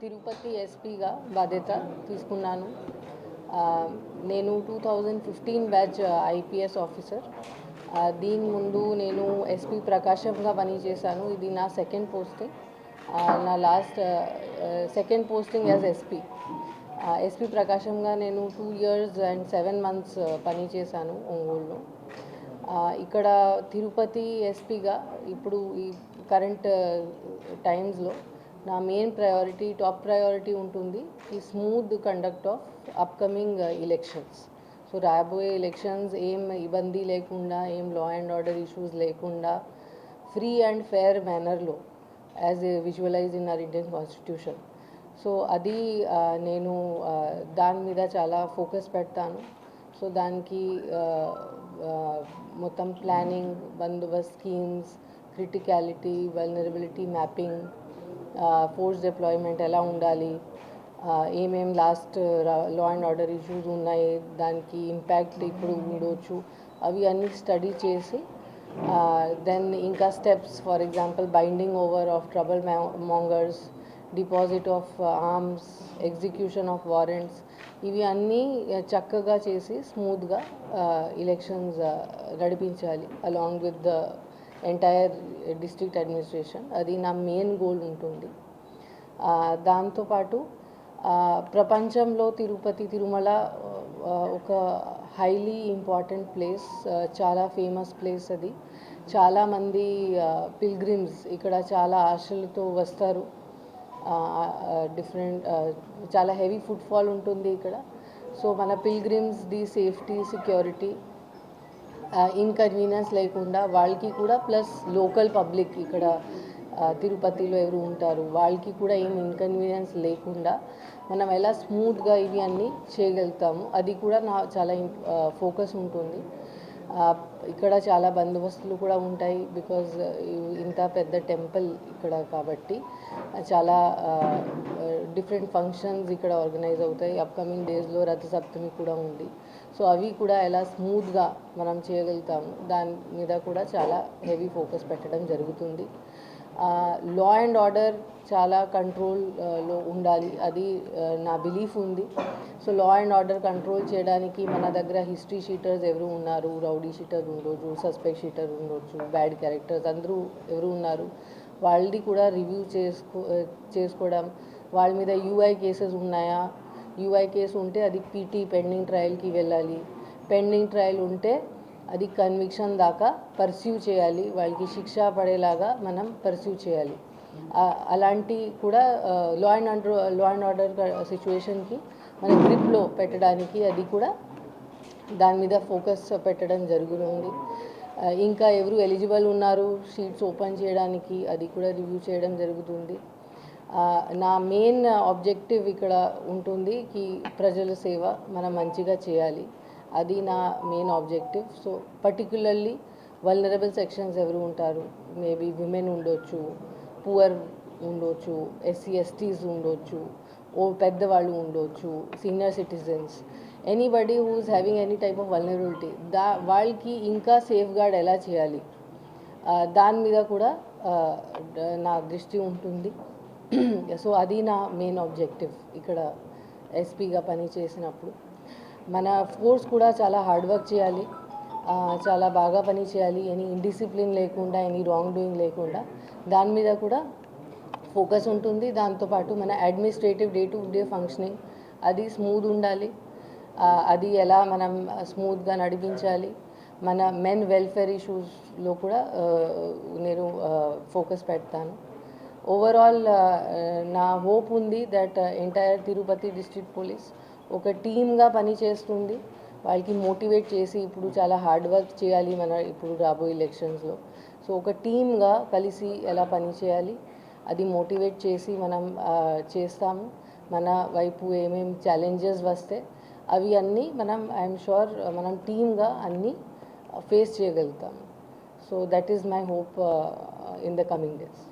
తిరుపతి ఎస్పీగా బాధ్యత తీసుకున్నాను. నేను two thousand fifteen batch IPS officer. దీని ముందు నేను ఎస్పీ ప్రకాశంగా పనిచేశాను. ఇది నా సెకండ్ పోస్టింగ్. నా last second posting as SP. SP ప్రకాశంగా నేను two years and seven months పనిచేశాను ఒంగోలులో. ఇక్కడ తిరుపతి ఎస్పీగా ఇప్పుడు ఈ కరెంట్ టైమ్స్లో నా మెయిన్ ప్రయారిటీ టాప్ ప్రయారిటీ ఉంటుంది ఈ smooth conduct of upcoming elections so రాబోయే ఎలక్షన్స్ ఏం ఇబ్బంది లేకుండా ఏం లా అండ్ ఆర్డర్ ఇష్యూస్ లేకుండా free and fair మేనర్లో as a visualise in our Indian constitution so అది uh, నేను uh, దాని మీద చాలా ఫోకస్ పెడతాను. సో దానికి uh, మొత్తం planning bandobast schemes criticality vulnerability mapping force deployment ఎలా ఉండాలి? ఏమేం last law and order issues ఉన్నాయి? దానికి ఇంపాక్ట్ ఇప్పుడు ఉండొచ్చు. అవి అన్నీ స్టడీ చేసి దెన్ ఇంకా steps for example binding over of trouble mongers deposit of arms execution of warrants ఇవి అన్నీ uh, చక్కగా చేసి స్మూత్గా ఎలక్షన్స్ uh, uh, నడిపించాలి along with the entire district administration అది నా మెయిన్ గోల్ ఉంటుంది. దాంతోపాటు ప్రపంచంలో తిరుపతి తిరుమల ఒక హైలీ ఇంపార్టెంట్ ప్లేస్ చాలా ఫేమస్ ప్లేస్ అది. చాలామంది పిల్గ్రిమ్స్ ఇక్కడ చాలా ఆశలతో వస్తారు. డిఫరెంట్ చాలా హెవీ ఫుట్ఫాల్ ఉంటుంది ఇక్కడ. సో మన pilgrims the safety security inconvenience లేకుండా వాళ్ళకి కూడా ప్లస్ లోకల్ పబ్లిక్ ఇక్కడ తిరుపతిలో ఎవరు ఉంటారు వాళ్ళకి కూడా ఏం ఇన్కన్వీనియన్స్ లేకుండా మనం ఎలా స్మూత్గా ఇవి అన్నీ చేయగలుగుతాము. అది కూడా నా చాలా ఫోకస్ ఉంటుంది. ఇక్కడ చాలా బందోబస్తులు కూడా ఉంటాయి బికాజ్ ఇంత పెద్ద టెంపుల్ ఇక్కడ కాబట్టి చాలా డిఫరెంట్ ఫంక్షన్స్ ఇక్కడ ఆర్గనైజ్ అవుతాయి. అప్కమింగ్ డేస్లో రథసప్తమి కూడా ఉంది. సో అవి కూడా ఎలా స్మూత్గా మనం చేయగలుగుతాము దాని మీద కూడా చాలా హెవీ ఫోకస్ పెట్టడం జరుగుతుంది. లా అండ్ ఆర్డర్ చాలా కంట్రోల్లో ఉండాలి అది నా బిలీఫ్ ఉంది. So law and order control చేయడానికి మన దగ్గర హిస్టరీ షీటర్స్ ఎవరు ఉన్నారు రౌడీ షీటర్ ఉండొచ్చు సస్పెక్ట్ షీటర్ ఉండొచ్చు బ్యాడ్ క్యారెక్టర్స్ అందరూ ఎవరు ఉన్నారు వాళ్ళది కూడా రివ్యూ చేసుకో చేసుకోవడం వాళ్ళ మీద యూఐ కేసెస్ ఉన్నాయా యూఐ కేసు ఉంటే అది పీటీ పెండింగ్ ట్రయల్కి వెళ్ళాలి. పెండింగ్ ట్రయల్ ఉంటే అది కన్విక్షన్ దాకా పర్సీవ్ చేయాలి. వాళ్ళకి శిక్ష పడేలాగా మనం పర్సీవ్ చేయాలి. అలాంటి కూడా law and order law and order సిచ్యువేషన్కి మన గ్రిప్లో పెట్టడానికి అది కూడా దాని మీద ఫోకస్ పెట్టడం జరుగుతుంది. ఇంకా ఎవరు ఎలిజిబుల్ ఉన్నారు షీట్స్ ఓపెన్ చేయడానికి అది కూడా రివ్యూ చేయడం జరుగుతుంది. నా మెయిన్ ఆబ్జెక్టివ్ ఇక్కడ ఉంటుంది కి ప్రజల సేవ మనం మంచిగా చేయాలి. అది నా main objective so particularly vulnerable sections ఎవరు ఉంటారు? మేబీ విమెన్ ఉండొచ్చు పువర్ ఉండొచ్చు ఎస్సీ ఎస్టీస్ ఉండొచ్చు ఓ పెద్దవాళ్ళు ఉండొచ్చు senior citizens anybody who's having any type of vulnerability దా వాళ్ళకి ఇంకా సేఫ్ గార్డ్ ఎలా చేయాలి? దాని మీద కూడా నా దృష్టి ఉంటుంది. సో అది నా మెయిన్ ఆబ్జెక్టివ్ ఇక్కడ ఎస్పీగా పని చేసినప్పుడు. మన ఫోర్స్ కూడా చాలా హార్డ్ వర్క్ చేయాలి. చాలా బాగా పని చేయాలి. ఎనీ ఇండిసిప్లిన్ లేకుండా ఎనీ రాంగ్ డూయింగ్ లేకుండా దాని మీద కూడా ఫోకస్ ఉంటుంది. దాంతోపాటు మన administrative day to day functioning అది స్మూత్ ఉండాలి. అది ఎలా మనం స్మూత్గా నడిపించాలి. మన మెన్ వెల్ఫేర్ ఇష్యూస్లో కూడా నేను ఫోకస్ పెడతాను. ఓవరాల్ uh, నా హోప్ ఉంది that entire Tirupati district police ఒక టీమ్గా పనిచేస్తుంది వాళ్ళకి మోటివేట్ చేసి ఇప్పుడు చాలా హార్డ్ వర్క్ చేయాలి మన ఇప్పుడు రాబోయే ఎలక్షన్స్లో సో ఒక టీమ్గా కలిసి ఎలా పని చేయాలి అది మోటివేట్ చేసి మనం చేస్తాము. మన వైపు ఏమేమి ఛాలెంజెస్ వస్తే అవి అన్నీ మనం ఐఎమ్ షూర్ uh, మనం టీమ్గా అన్నీ uh, ఫేస్ చేయగలుగుతాము. So that is my hope in the coming days